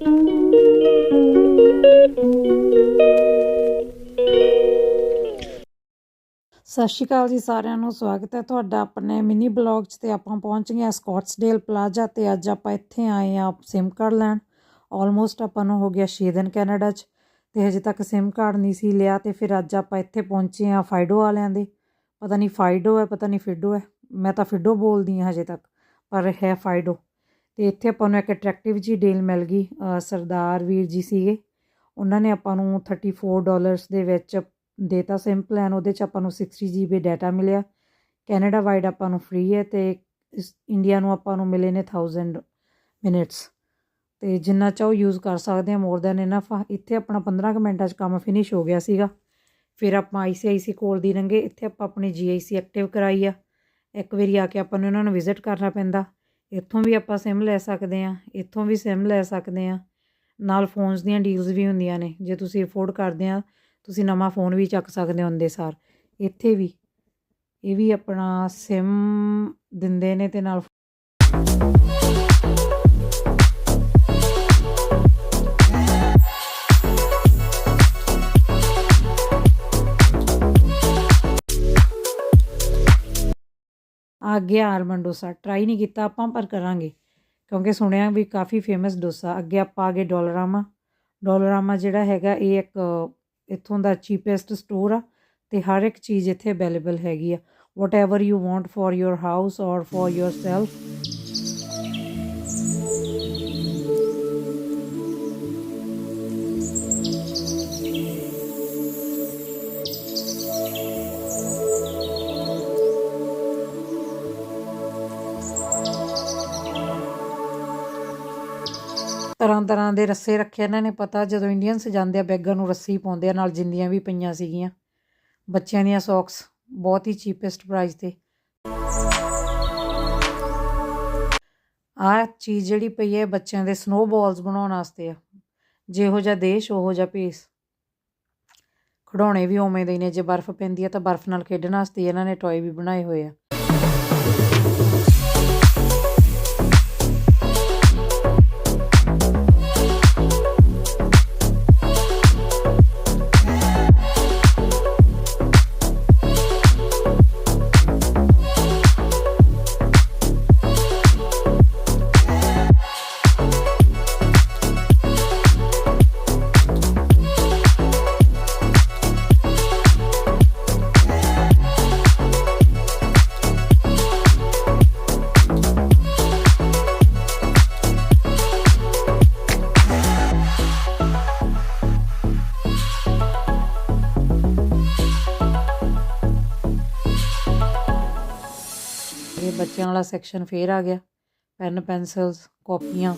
ਸਤਿ ਸ਼੍ਰੀ ਅਕਾਲ ਜੀ ਸਾਰਿਆਂ ਨੂੰ, ਸਵਾਗਤ ਹੈ ਤੁਹਾਡਾ ਆਪਣੇ ਮਿਨੀ ਬਲੌਗ 'ਚ ਤੇ ਆਪਾਂ ਪਹੁੰਚ ਗਏ ਹਾਂ ਸਕਾਟਸਡੇਲ ਪਲਾਜ਼ਾ ਤੇ ਅੱਜ ਆਪਾਂ ਇੱਥੇ ਆਏ ਆ ਸਿਮ ਕਾਰਡ ਲੈਣ। ਆਲਮੋਸਟ ਆਪਾਂ ਨੂੰ ਹੋ ਗਿਆ 6 ਦਿਨ ਕੈਨੇਡਾ 'ਚ ਤੇ ਹਜੇ ਤੱਕ ਸਿਮ ਕਾਰਡ ਨਹੀਂ ਸੀ ਲਿਆ ਤੇ ਫਿਰ ਅੱਜ ਆਪਾਂ ਇੱਥੇ ਪਹੁੰਚੇ ਆ ਫਾਈਡੋ ਵਾਲਿਆਂ ਦੇ। ਪਤਾ ਨਹੀਂ ਫਾਈਡੋ ਹੈ, ਪਤਾ ਨਹੀਂ ਫਿਡੋ ਹੈ। ਮੈਂ ਤਾਂ ਫਿਡੋ ਬੋਲਦੀ ਹਾਂ ਹਜੇ ਤੱਕ, ਪਰ ਹੈ ਫਾਈਡੋ ਤੇ ਇੱਥੇ ਆਪਾਂ ਨੂੰ ਇੱਕ ਅਟਰੈਕਟਿਵ ਜੀ ਡੀਲ ਮਿਲ ਗਈ ਸਰਦਾਰ ਵੀਰ ਜੀ ਸੀਗੇ। ਉਹਨਾਂ ਨੇ ਆਪਾਂ ਨੂੰ 34 ਡਾਲਰਸ ਦੇ ਵਿੱਚ ਦੇਤਾ ਸਿਮ ਪਲਾਨ ਉਹਦੇ ਚ ਆਪਾਂ ਨੂੰ 60 GB ਡਾਟਾ ਮਿਲਿਆ। ਕੈਨੇਡਾ ਵਾਈਡ ਆਪਾਂ ਨੂੰ ਫ੍ਰੀ ਹੈ ਤੇ ਇਸ- ਇੰਡੀਆ ਨੂੰ ਆਪਾਂ ਨੂੰ ਮਿਲੇ ਨੇ 1000 ਮਿੰਟਸ ਤੇ ਜਿੰਨਾ ਚਾਹੋ ਯੂਜ਼ ਕਰ ਸਕਦੇ ਆ ਮੋਰ ਦੈਨ ਇਨਫ ਇੱਥੇ ਆਪਣਾ 15 ਕੁ ਮਿੰਟਾਂ 'ਚ ਕੰਮ ਫਿਨਿਸ਼ ਹੋ ਗਿਆ ਸੀਗਾ। ਫਿਰ ਆਪਾਂ ICIC ਕੋਲ ਦੀ ਲੰਘੇ ਇੱਥੇ ਆਪਾਂ ਆਪਣੀ GIC ਐਕਟਿਵ ਕਰਾਈ ਆ। ਇੱਕ ਵਾਰੀ ਆ ਕੇ ਆਪਾਂ ਨੂੰ ਇਹਨਾਂ ਨੂੰ ਵਿਜ਼ਿਟ ਕਰਨਾ ਪੈਂਦਾ। ਇੱਥੋਂ ਵੀ ਆਪਾਂ ਸਿਮ ਲੈ ਸਕਦੇ ਆ ਇੱਥੋਂ ਵੀ ਸਿਮ ਲੈ ਸਕਦੇ ਆ ਨਾਲ ਫੋਨਸ ਦੀਆਂ ਡੀਲਸ ਵੀ ਹੁੰਦੀਆਂ ਨੇ, ਜੇ ਤੁਸੀਂ ਅਫੋਰਡ ਕਰਦੇ ਆ ਤੁਸੀਂ ਨਵਾਂ ਫੋਨ ਵੀ ਚੱਕ ਸਕਦੇ ਹੋ ਹੁੰਦੇ ਸਾਰ। ਇੱਥੇ ਵੀ, ਇਹ ਵੀ ਆਪਣਾ ਸਿਮ ਦਿੰਦੇ ਨੇ ਤੇ ਨਾਲ ਆ ਗਿਆ ਆਲਮੰਡ ਡੋਸਾ ਟਰਾਈ ਨਹੀਂ ਕੀਤਾ, ਆਪਾਂ ਪਰ ਕਰਾਂਗੇ। ਕਿਉਂਕਿ ਸੁਣਿਆ ਵੀ ਕਾਫੀ ਫੇਮਸ ਡੋਸਾ। ਅੱਗੇ ਆਪਾਂ ਆ ਗਏ ਡੋਲਰਾਮਾ। ਡੋਲਰਾਮਾ ਜਿਹੜਾ ਹੈਗਾ, ਇਹ ਇੱਕ ਇੱਥੋਂ ਦਾ ਚੀਪੈਸਟ ਸਟੋਰ ਆ ਤੇ ਹਰ ਇੱਕ ਚੀਜ਼ ਇੱਥੇ ਅਵੇਲੇਬਲ ਹੈਗੀ ਆ। Whatever you want for your house or for yourself ਤਰ੍ਹਾਂ ਤਰ੍ਹਾਂ ਦੇ ਰੱਸੇ ਰੱਖੇ ਇਹਨਾਂ ਨੇ, ਪਤਾ ਜਦੋਂ ਇੰਡੀਅਨਸ ਜਾਂਦੇ ਆ, ਬੈਗਾਂ ਨੂੰ ਰੱਸੀ ਪਾਉਂਦੇ ਆ, ਨਾਲ ਜਿੰਦੀਆਂ ਵੀ ਪਈਆਂ ਸੀਗੀਆਂ। ਬੱਚਿਆਂ ਦੀਆਂ ਸੌਕਸ, ਬਹੁਤ ਹੀ ਚੀਪੈਸਟ ਪ੍ਰਾਈਸ ਤੇ। ਆਹ ਚੀਜ਼ ਜਿਹੜੀ ਪਈ ਹੈ, ਬੱਚਿਆਂ ਦੇ ਸਨੋਬਾਲਸ ਬਣਾਉਣ ਵਾਸਤੇ ਆ। ਜਿਹੋ ਜਿਹਾ ਦੇਸ਼, ਉਹੋ ਜਿਹਾ ਭੇਸ। ਖਿਡੌਣੇ ਵੀ ਉਵੇਂ ਦੇ ਨੇ, ਜੇ ਬਰਫ਼ ਪੈਂਦੀ ਹੈ ਤਾਂ ਬਰਫ਼ ਨਾਲ ਖੇਡਣ ਵਾਸਤੇ ਇਹਨਾਂ ਨੇ ਟੌਏ ਵੀ ਬਣਾਏ ਹੋਏ ਆ। ਇਹ ਬੱਚਿਆਂ ਵਾਲਾ ਸੈਕਸ਼ਨ ਫੇਰ ਆ ਗਿਆ। ਪੈਨ ਪੈਨਸਲਸ ਕਾਪੀਆਂ।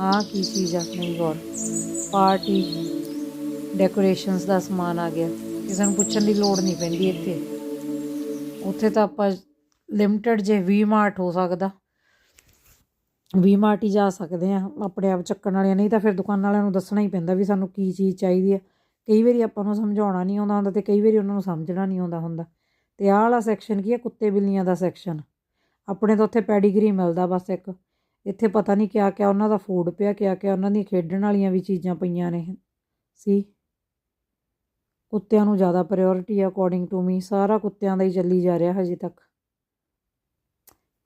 ਆ ਕੀ ਚੀਜ਼ ਆ ਨਹੀਂ ਗੌਰ। ਪਾਰਟੀ ਡੈਕੋਰੇਸ਼ਨਸ ਦਾ ਸਮਾਨ ਆ ਗਿਆ। ਕਿਸੇ ਨੂੰ ਪੁੱਛਣ ਦੀ ਲੋੜ ਨਹੀਂ ਪੈਂਦੀ ਇੱਥੇ। ਉੱਥੇ ਤਾਂ ਆਪਾਂ ਲਿਮਟਿਡ ਜੇ ਵੀ ਮਾਰਟ ਹੋ ਸਕਦਾ। ਵੀ ਮਾਰਟ ਹੀ ਜਾ ਸਕਦੇ ਆ। ਆਪਣੇ ਆਪ ਚੱਕਣ ਵਾਲਿਆਂ ਨਹੀਂ ਤਾਂ ਫਿਰ ਦੁਕਾਨ ਵਾਲਿਆਂ ਨੂੰ ਦੱਸਣਾ ਹੀ ਪੈਂਦਾ ਵੀ ਸਾਨੂੰ ਕੀ ਚੀਜ਼ ਚਾਹੀਦੀ ਹੈ ਕਈ ਵਾਰੀ ਆਪਾਂ ਨੂੰ ਸਮਝਾਉਣਾ ਨਹੀਂ ਆਉਂਦਾ ਹੁੰਦਾ ਤੇ ਕਈ ਵਾਰੀ ਉਹਨਾਂ ਨੂੰ ਸਮਝਣਾ ਨਹੀਂ ਆਉਂਦਾ ਹੁੰਦਾ। ਤੇ ਆਹ ਵਾਲਾ ਸੈਕਸ਼ਨ ਕੀ ਹੈ ਕੁੱਤੇ ਬਿੱਲੀਆਂ ਦਾ ਸੈਕਸ਼ਨ ਆਪਣੇ ਤਾਂ ਉੱਥੇ ਪੈਡੀਗਰੀ ਮਿਲਦਾ ਬਸ ਇੱਕ। ਇੱਥੇ ਪਤਾ ਨਹੀਂ ਕਿਆ ਕਿਆ ਉਹਨਾਂ ਦਾ ਫੂਡ ਪਿਆ, ਕਿਆ ਕਿਆ ਉਹਨਾਂ ਦੀਆਂ ਖੇਡਣ ਵਾਲੀਆਂ ਵੀ ਚੀਜ਼ਾਂ ਪਈਆਂ ਨੇ। ਸੀ। ਕੁੱਤਿਆਂ ਨੂੰ ਜ਼ਿਆਦਾ ਪ੍ਰਾਇੋਰਟੀ ਆ ਅਕੋਰਡਿੰਗ ਟੂ ਮੀ ਸਾਰਾ ਕੁੱਤਿਆਂ ਦਾ ਹੀ ਚੱਲੀ ਜਾ ਰਿਹਾ ਹਜੇ ਤੱਕ।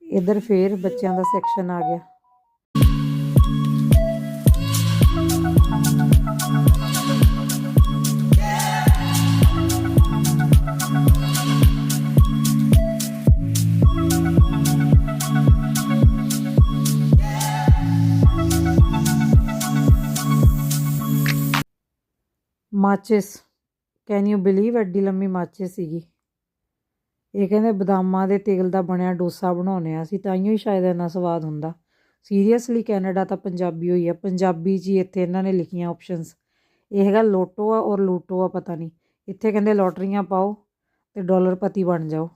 ਇਧਰ ਫੇਰ ਬੱਚਿਆਂ ਦਾ ਸੈਕਸ਼ਨ ਆ ਗਿਆ। ਮਾਚਿਸ ਕੈਨ ਯੂ ਬਿਲੀਵ ਐਡੀ ਲੰਮੀ ਮਾਚਿਸ ਸੀਗੀ? ਇਹ ਕਹਿੰਦੇ ਬਦਾਮਾਂ ਦੇ ਤੇਲ ਦਾ ਬਣਿਆ ਡੋਸਾ ਬਣਾਉਨੇ ਆ ਅਸੀਂ ਤਾਂ ਹੀ ਸ਼ਾਇਦ ਇੰਨਾ ਸਵਾਦ ਹੁੰਦਾ। ਸੀਰੀਅਸਲੀ ਕੈਨੇਡਾ ਤਾਂ ਪੰਜਾਬੀ ਹੋਈ ਆ। ਪੰਜਾਬੀ ਜੀ ਇੱਥੇ ਇਹਨਾਂ ਨੇ ਲਿਖੀਆਂ ਆਪਸ਼ਨਸ ਇਹ ਹੈਗਾ ਲੋਟੋ ਆ ਔਰ ਲੂਟੋ ਆ ਪਤਾ ਨਹੀਂ। ਇੱਥੇ ਕਹਿੰਦੇ ਲੋਟਰੀਆਂ ਪਾਓ ਤੇ ਡਾਲਰਪਤੀ ਬਣ ਜਾਓ।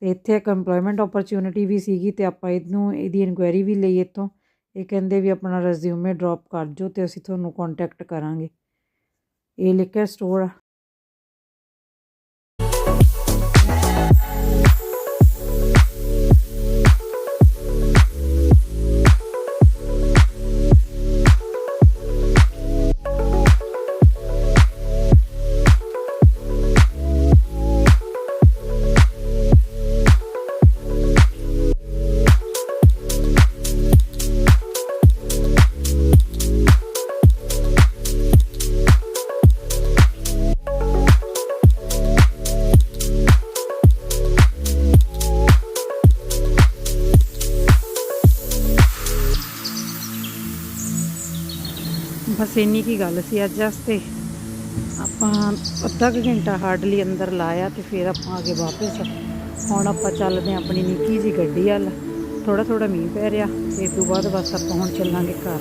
ਤੇ ਇੱਥੇ ਇੱਕ ਏਮਪਲੋਇਮੈਂਟ ਓਪਰਚੁਨਿਟੀ ਵੀ ਸੀਗੀ ਤੇ ਆਪਾਂ ਇਹਨੂੰ, ਇਹਦੀ ਇਨਕੁਆਇਰੀ ਵੀ ਲਈ ਇੱਥੋਂ। ਇਹ ਕਹਿੰਦੇ ਵੀ ਆਪਣਾ ਰੈਜ਼ਿਊਮੇ ਡ੍ਰੌਪ ਕਰ ਜੋ ਤੇ ਅਸੀਂ ਤੁਹਾਨੂੰ ਕੰਟੈਕਟ ਕਰਾਂਗੇ। ਇਹ ਲਿਖਿਆ ਸਟੋਰ ਬਸ ਇੰਨੀ ਕੀ ਗੱਲ ਸੀ ਅੱਜ ਵਾਸਤੇ। ਆਪਾਂ ਅੱਧਾ ਕੁ ਘੰਟਾ ਹਾਰਡਲੀ ਅੰਦਰ ਲਾਇਆ ਤੇ ਫਿਰ ਆਪਾਂ ਆ ਗਏ ਵਾਪਸ ਹੁਣ ਆਪਾਂ ਚੱਲਦੇ ਹਾਂ ਆਪਣੀ ਨਿੱਕੀ ਜੀ ਗੱਡੀ ਵੱਲ। ਥੋੜਾ ਥੋੜਾ ਮੀਂਹ ਪੈ ਰਿਹਾ ਤੇ ਤੋਂ ਬਾਅਦ ਬਸ ਆਪਾਂ ਹੁਣ ਚੱਲਾਂਗੇ ਘਰ।